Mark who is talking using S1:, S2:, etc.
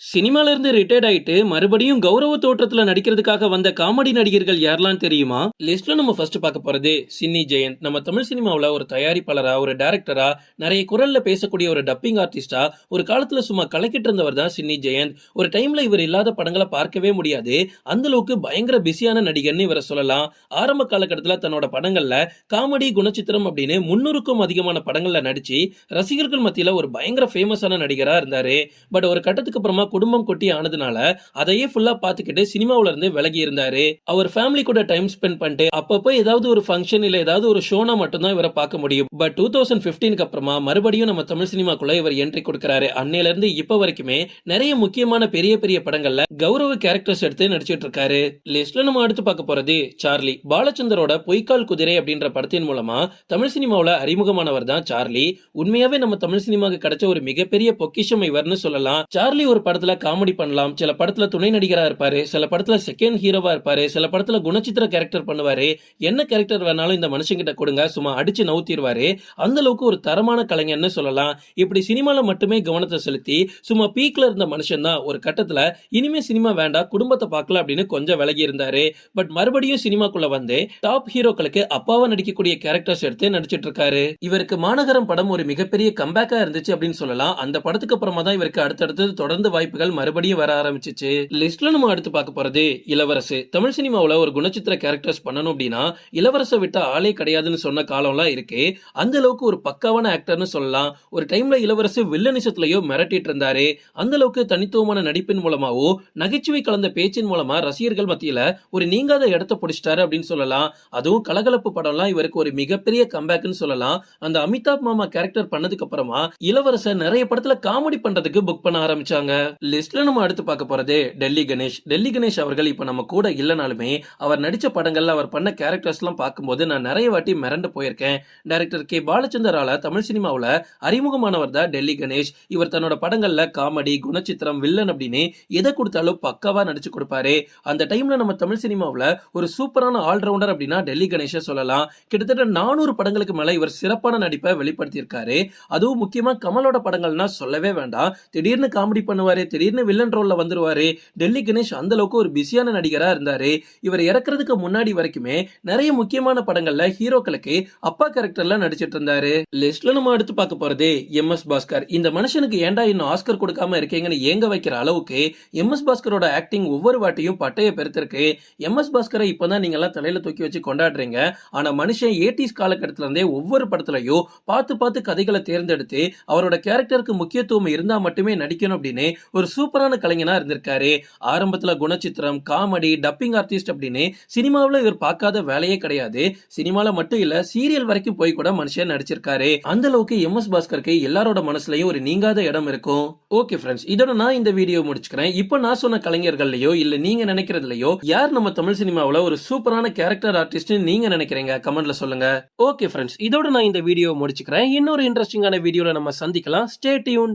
S1: சினிமால இருந்து ரிட்டையர்ட் ஆயிட்டு மறுபடியும் கௌரவ தோற்றத்துல நடிக்கிறதுக்காக வந்த காமெடி நடிகர்கள் யாரெல்லாம் தெரியுமா? லிஸ்ட்ல நம்ம ஃபர்ஸ்ட் பார்க்க போறது சின்னி ஜெயந்த் நம்ம தமிழ் சினிமாவில் ஒரு தயாரிப்பாளரா ஒரு டேரக்டரா நிறைய குரல்ல பேசக்கூடிய ஒரு டப்பிங் ஆர்டிஸ்டா ஒரு காலத்துல சும்மா கலக்கிட்டு இருந்தவர் தான் சின்னி ஜெயந்த் ஒரு டைம்ல இவர் இல்லாத படங்களை பார்க்கவே முடியாது. அந்த அளவுக்கு பயங்கர பிஸியான நடிகர்னு இவரை சொல்லலாம். ஆரம்ப காலகட்டத்துல தன்னோட படங்கள்ல காமெடி குணச்சித்திரம் அப்படின்னு முன்னூறுக்கும் அதிகமான படங்கள்ல நடிச்சு ரசிகர்கள் மத்தியில ஒரு பயங்கர ஃபேமஸான நடிகரா இருந்தாரு. பட் ஒரு கட்டத்துக்கு அப்புறமா குடும்பம் கொட்டி ஆனதுனால அதையே ஃபுல்லா பாத்துக்கிட்டு சினிமாவுல இருந்து விலகி இருந்தாரு. அவர் ஃபேமிலி கூட டைம் ஸ்பெண்ட் பண்ணிட்டு அப்பப்போ ஏதாவது ஒரு ஃபங்க்ஷன் இல்ல ஏதாவது ஒரு ஷோனா மட்டும்தான் இவரை பார்க்க முடியும். பட் டூ தௌசண்ட் பிப்டீனுக்கு அப்புறமா மறுபடியும் நம்ம தமிழ் சினிமாக்குள்ள இவர் என்ட்ரி கொடுக்கறாரு. அன்னையில இருந்து இப்ப வரைக்குமே நிறைய முக்கியமான பெரிய பெரிய படங்கள்ல கௌரவ கேரக்டர்ஸ் எடுத்து நடிச்சிட்டு இருக்காரு. லிஸ்ட்ல நம்ம அடுத்து பார்க்க போறது சார்லி. பாலச்சந்தரோட பொய்க்கால் குதிரை அப்படின்ற படத்தின் மூலமா தமிழ் சினிமாவில் அறிமுகமானவர் தான் சார்லி. உண்மையாவே நம்ம தமிழ் சினிமாவுக்கு கிடைச்ச ஒரு மிகப்பெரிய பொக்கிஷம் இவர்னு சொல்லலாம். சார்லி ஒரு படத்துல காமெடி பண்ணலாம். சில படத்துல துணை நடிகரா இருப்பாரு. சில படத்துல செகண்ட் ஹீரோவா இருப்பாரு. சில படத்துல குணச்சித்திர கேரக்டர் பண்ணுவாரு. என்ன கேரக்டர் வேணாலும் இந்த மனுஷங்கிட்ட கொடுங்க. சும்மா அடிச்சு நவுத்திடுவாரு அந்த அளவுக்கு ஒரு தரமான கலைஞர்னு சொல்லலாம். இப்படி சினிமால மட்டுமே கவனத்தை செலுத்தி சும்மா பீக்ல இருந்த மனுஷன் தான் ஒரு கட்டத்துல இனிமே சினிமா வேண்டாம் குடும்பத்தை பார்க்கல அப்படின்னு கொஞ்சம் விலகி இருந்தாரு. பட் மறுபடியும் சினிமாக்குள்ள வந்து டாப் ஹீரோக்களுக்கு அப்பாவா நடிக்கக்கூடிய கேரக்டர்ஸ் எடுத்து நடிச்சிட்டு இருக்காரு. இவருக்கு மாநகரம் படம் ஒரு மிகப்பெரிய கம்பேக்கா இருந்துச்சு அப்படின்னு சொல்லலாம். அந்த படத்துக்கு அப்புறமா தான் இவருக்கு அடுத்தடுத்து தொடர்ந்து வாய்ப்புகள் மறுபடியும் வர ஆரம்பிச்சிச்சு. லிஸ்ட்ல நம்ம அடுத்து பார்க்க போறது இளவரசு. தமிழ் சினிமாவில் ஒரு குணச்சித்திர கேரக்டர்ஸ் பண்ணணும் அப்படின்னா இளவரசை விட்ட ஆளே கிடையாதுன்னு சொன்ன காலம்லாம் இருக்கு அந்த அளவுக்கு ஒரு பக்காவான ஆக்டர்னு சொல்லலாம். ஒரு டைம்ல இளவரசு வில்லனிசத்திலேயோ மிரட்டிட்டு இருந்தாரு அந்த அளவுக்கு தனித்துவமான நடிப்பின் மூலமாவோ நகைச்சுவை கலந்த பேச்சின் மூலமா ரசிகர்கள் மத்தியில ஒரு நீங்காத இடத்த பிடிச்சிட்டாரு அப்படின்னு சொல்லலாம். அதுவும் கலகலப்பு படம்லாம் இவருக்கு ஒரு மிகப்பெரிய கம்பேக்னு சொல்லலாம். அந்த அமிதாப் மாமா கேரக்டர் பண்ணதுக்கு அப்புறமா இளவரசர் நிறைய படத்துல காமெடி பண்றதுக்கு புக் பண்ண ஆரம்பிச்சாங்க. லிஸ்ட்ல நம்ம அடுத்து பார்க்க போறது டெல்லி கணேஷ். டெல்லி கணேஷ் அவர்கள் இப்ப நம்ம கூட இல்லைனாலுமே அவர் நடிச்ச படங்கள்ல அவர் பண்ண கேரக்டர்ஸ் எல்லாம் பார்க்கும்போது நான் நிறைய வாட்டி மிரண்டு போயிருக்கேன். டைரக்டர் கே பாலச்சந்தரால தமிழ் சினிமாவில் அறிமுகமானவர் தான் டெல்லி கணேஷ். இவர் தன்னோட படங்கள்ல காமெடி குணச்சித்திரம் வில்லன் அப்படின்னு எதை கொடுத்தாலும் பக்காவா நடிச்சு கொடுப்பாரு. அந்த டைம்ல நம்ம தமிழ் சினிமாவில் ஒரு சூப்பரான ஆல்ரவுண்டர் அப்படின்னா டெல்லி கணேஷை சொல்லலாம். கிட்டத்தட்ட நானூறு படங்களுக்கு மேல இவர் சிறப்பான நடிப்பை வெளிப்படுத்தியிருக்காரு. அதுவும் முக்கியமா கமலோட படங்கள்னா சொல்லவே வேண்டாம். திடீர்னு காமெடி பண்ணுவாரு திடீர்னு வில்லன் ரோல்ல வந்துருவாரு. டெல்லி கணேஷ் அந்த அளவுக்கு ஒரு பிஸியான நடிகரா இருந்தாரு. இவர் இறக்குறதுக்கு முன்னாடி வரைக்குமே நிறைய முக்கியமான படங்கள்ல ஹீரோக்களுக்கு அப்பா கேரக்டர்ல நடிச்சிட்டு இருந்தாரு. லிஸ்ட்ல நம்ம அடுத்து பார்க்க போறது எம் எஸ் பாஸ்கர். இந்த மனுஷனுக்கு ஏன்டா இன்னும் ஆஸ்கர் கொடுக்காம இருக்கீங்கன்னு ஏங்க வைக்கிற அளவுக்கு எம் எஸ் பாஸ்கரோட ஆக்டிங் ஒவ்வொரு வாட்டியும் பட்டைய பெருத்திருக்கு. எம் எஸ் பாஸ்கரை இப்பதான் நீங்க எல்லாம் தலையில தூக்கி வச்சு கொண்டாடுறீங்க. ஆனா மனுஷன் ஏடிஸ் காலகட்டத்துல இருந்தே ஒவ்வொரு படத்துலயும் பார்த்து பார்த்து கதைகளை தேர்ந்தெடுத்து அவரோட கேரக்டருக்கு முக்கியத்துவம் இருந்தா மட்டுமே நடிக்கணும் அப்படின்னு ஒரு சூப்பரான கலைஞனா இருந்திருக்காரு. ஆரம்பத்துல குணச்சித்திரம் காமெடி டப்பிங் ஆர்டிஸ்ட் அப்படின்னு சினிமாவில் இவர் பார்க்காத வேலையே கிடையாது. சினிமால மட்டும் இல்ல சீரியல் வரைக்கும் போய் கூட மனுஷன் நடிச்சிருக்காரு. அந்த அளவுக்கு எம் எஸ் பாஸ்கருக்கு எல்லாரோட மனசுலயும் ஒரு நீங்காத இடம் இருக்கும். ஓகே ஃப்ரெண்ட்ஸ் இதோட நான் இந்த வீடியோ முடிச்சுக்கிறேன். இப்போ நான் சொன்ன கலைஞர்கள்லயோ இல்ல நீங்க நினைக்கிறதுலயோ யார் நம்ம தமிழ் சினிமாவில் ஒரு சூப்பரான கேரக்டர் ஆர்டிஸ்ட் நீங்க நினைக்கிறீங்க? கமெண்ட்ல சொல்லுங்க. ஓகே ஃப்ரெண்ட்ஸ் இதோட நான் இந்த வீடியோ முடிச்சுக்கிறேன். இன்னொரு இன்ட்ரெஸ்டிங்கான வீடியோல நம்ம சந்திக்கலாம். Stay tune